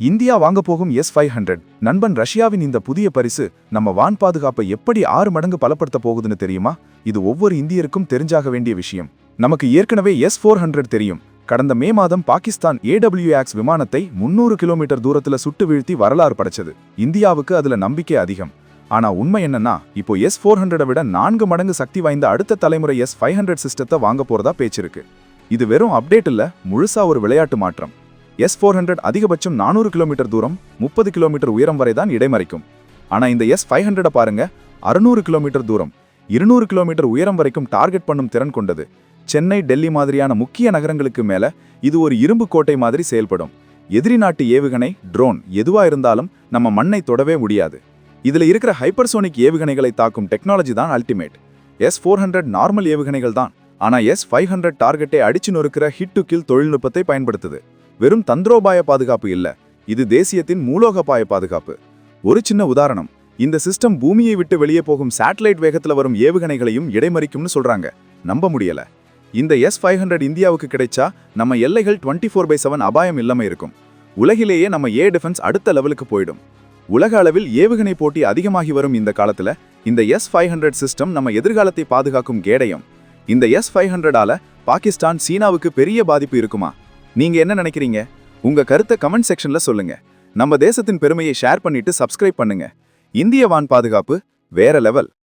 India வாங்க போகும் S five hundred நண்பன் ரஷ்யாவின் இந்த புதிய பரிசு நம்ம வான் பாதுகாப்பை எப்படி ஆறு மடங்கு பலப்படுத்த போகுதுன்னு தெரியுமா? இது ஒவ்வொரு இந்தியருக்கும் தெரிஞ்சாக வேண்டிய விஷயம். நமக்கு ஏற்கனவே எஸ் ஃபோர் ஹண்ட்ரட் தெரியும். கடந்த மே மாதம் பாகிஸ்தான் ஏடபிள்யூஎக்ஸ் விமானத்தை முன்னூறு கிலோமீட்டர் தூரத்துல சுட்டு வீழ்த்தி வரலாறு படைச்சது. இந்தியாவுக்கு அதுல நம்பிக்கை அதிகம். ஆனா உண்மை என்னன்னா இப்போ எஸ் ஃபோர் ஹண்ட்ரடை விட நான்கு மடங்கு சக்தி வாய்ந்த அடுத்த தலைமுறை எஸ் ஃபைவ் ஹண்ட்ரட் சிஸ்டத்தை வாங்க போறதா பேச்சிருக்கு இது வெறும் அப்டேட் இல்ல முழுசா ஒரு விளையாட்டு மாற்றம். எஸ் ஃபோர் ஹண்ட்ரட் அதிகபட்சம் நானூறு கிலோமீட்டர் தூரம் முப்பது கிலோமீட்டர் உயரம் வரை தான் இடைமறைக்கும். ஆனால் இந்த எஸ் ஃபைவ் ஹண்ட்ரடை பாருங்க அறுநூறு கிலோமீட்டர் தூரம் இருநூறு கிலோமீட்டர் உயரம் வரைக்கும் டார்கெட் பண்ணும் திறன் கொண்டது. சென்னை டெல்லி மாதிரியான முக்கிய நகரங்களுக்கு மேலே இது ஒரு இரும்பு கோட்டை மாதிரி செயல்படும். எதிரி நாட்டு ஏவுகணை ட்ரோன் எதுவா இருந்தாலும் நம்ம மண்ணை தொடவே முடியாது. இதில் இருக்கிற ஹைப்பர்சோனிக் ஏவுகணைகளை தாக்கும் டெக்னாலஜி தான் ultimate S four hundred normal ஏவுகணைகள் தான். ஆனால் எஸ் ஃபைவ் ஹண்ட்ரட் டார்கெட்டை அடிச்சு நொறுக்கிற ஹிட் டு கில் தொழில்நுட்பத்தை பயன்படுத்துது. வெறும் தந்திரோபாய பாதுகாப்பு இல்ல. இது தேசியத்தின் மூலோகபாய பாதுகாப்பு. ஒரு சின்ன உதாரணம். இந்த சிஸ்டம் பூமியை விட்டு வெளியே போகும் சேட்டலைட் வேகத்தில் வரும் ஏவுகணைகளையும் இடைமறிக்கும்னு சொல்றாங்க. நம்ப முடியல. இந்த எஸ் ஃபைவ் ஹண்ட்ரட் இந்தியாவுக்கு கிடைச்சா நம்ம எல்லைகள் டுவெண்ட்டி ஃபோர் பை செவன் அபாயம் இல்லாம இருக்கும். உலகிலேயே நம்ம ஏ டிஃபென்ஸ் அடுத்த லெவலுக்கு போயிடும். உலக அளவில் ஏவுகணை போட்டி அதிகமாகி வரும் இந்த காலத்துல இந்த எஸ் ஃபைவ் ஹண்ட்ரட் சிஸ்டம் நம்ம எதிர்காலத்தை பாதுகாக்கும் கேடயம். இந்த எஸ் ஃபைவ் ஹண்ட்ரடால பாகிஸ்தான் சீனாவுக்கு பெரிய பாதிப்பு இருக்குமா? நீங்க என்ன நினைக்கிறீங்க? உங்க கருத்தை கமெண்ட் செக்ஷன்ல சொல்லுங்க. நம்ம தேசத்தின் பெருமையை ஷேர் பண்ணிட்டு சப்ஸ்கிரைப் பண்ணுங்க. இந்திய வான் பாதுகாப்பு வேற லெவல்